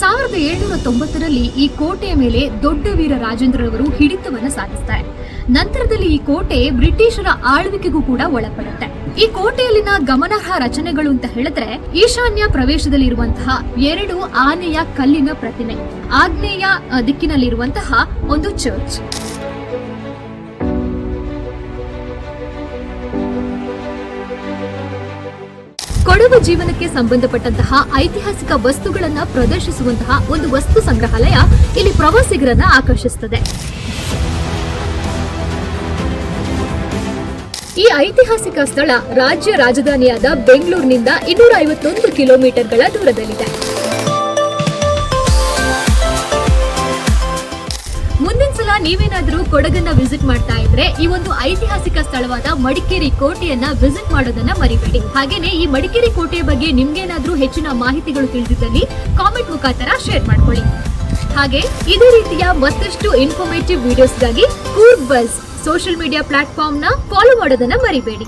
ಸಾವಿರದ ಏಳ್ನೂರ ತೊಂಬತ್ತರಲ್ಲಿ ಈ ಕೋಟೆಯ ಮೇಲೆ ದೊಡ್ಡ ವೀರ ರಾಜೇಂದ್ರರವರು ಹಿಡಿತವನ್ನು ಸಾಧಿಸ್ತಾರೆ. ನಂತರದಲ್ಲಿ ಈ ಕೋಟೆ ಬ್ರಿಟಿಷರ ಆಳ್ವಿಕೆಗೂ ಕೂಡ ಒಳಪಡುತ್ತೆ. ಈ ಕೋಟೆಯಲ್ಲಿನ ಗಮನಾರ್ಹ ರಚನೆಗಳು ಅಂತ ಹೇಳಿದ್ರೆ ಈಶಾನ್ಯ ಪ್ರವೇಶದಲ್ಲಿರುವಂತಹ ಎರಡು ಆನೆಯ ಕಲ್ಲಿನ ಪ್ರತಿಮೆ ಆಗ್ನೇಯ ದಿಕ್ಕಿನಲ್ಲಿರುವಂತಹ ಒಂದು ಚರ್ಚ್. ಕೊಡವ ಜೀವನಕ್ಕೆ ಸಂಬಂಧಪಟ್ಟಂತಹ ಐತಿಹಾಸಿಕ ವಸ್ತುಗಳನ್ನ ಪ್ರದರ್ಶಿಸುವಂತಹ ಒಂದು ವಸ್ತು ಸಂಗ್ರಹಾಲಯ ಇಲ್ಲಿ ಪ್ರವಾಸಿಗರನ್ನ ಆಕರ್ಷಿಸುತ್ತದೆ. ಈ ಐತಿಹಾಸಿಕ ಸ್ಥಳ ರಾಜ್ಯ ರಾಜಧಾನಿಯಾದ ಬೆಂಗಳೂರಿನಿಂದ ಇನ್ನೂರ ಐವತ್ತೊಂದು ಕಿಲೋಮೀಟರ್ಗಳ ದೂರದಲ್ಲಿದೆ. ನೀವೇನಾದ್ರೂ ಕೊಡಗನ್ನ ವಿಸಿಟ್ ಮಾಡ್ತಾ ಇದ್ರೆ ಈ ಒಂದು ಐತಿಹಾಸಿಕ ಸ್ಥಳವಾದ ಮಡಿಕೇರಿ ಕೋಟೆಯನ್ನ ವಿಸಿಟ್ ಮಾಡೋದನ್ನ ಮರಿಬೇಡಿ. ಹಾಗೇನೆ ಈ ಮಡಿಕೇರಿ ಕೋಟೆಯ ಬಗ್ಗೆ ನಿಮ್ಗೇನಾದ್ರೂ ಹೆಚ್ಚಿನ ಮಾಹಿತಿಗಳು ತಿಳಿದಿದ್ದಲ್ಲಿ ಕಾಮೆಂಟ್ ಮುಖಾಂತರ ಶೇರ್ ಮಾಡ್ಕೊಳ್ಳಿ. ಹಾಗೆ ಇದೇ ರೀತಿಯ ಮತ್ತಷ್ಟು ಇನ್ಫಾರ್ಮೇಟಿವ್ ವಿಡಿಯೋಸ್ಗಾಗಿ ಕೂರ್ಗ್ ಬಸ್ ಸೋಷಿಯಲ್ ಮೀಡಿಯಾ ಪ್ಲಾಟ್ಫಾರ್ಮ್ನ ಫಾಲೋ ಮಾಡೋದನ್ನ ಮರಿಬೇಡಿ.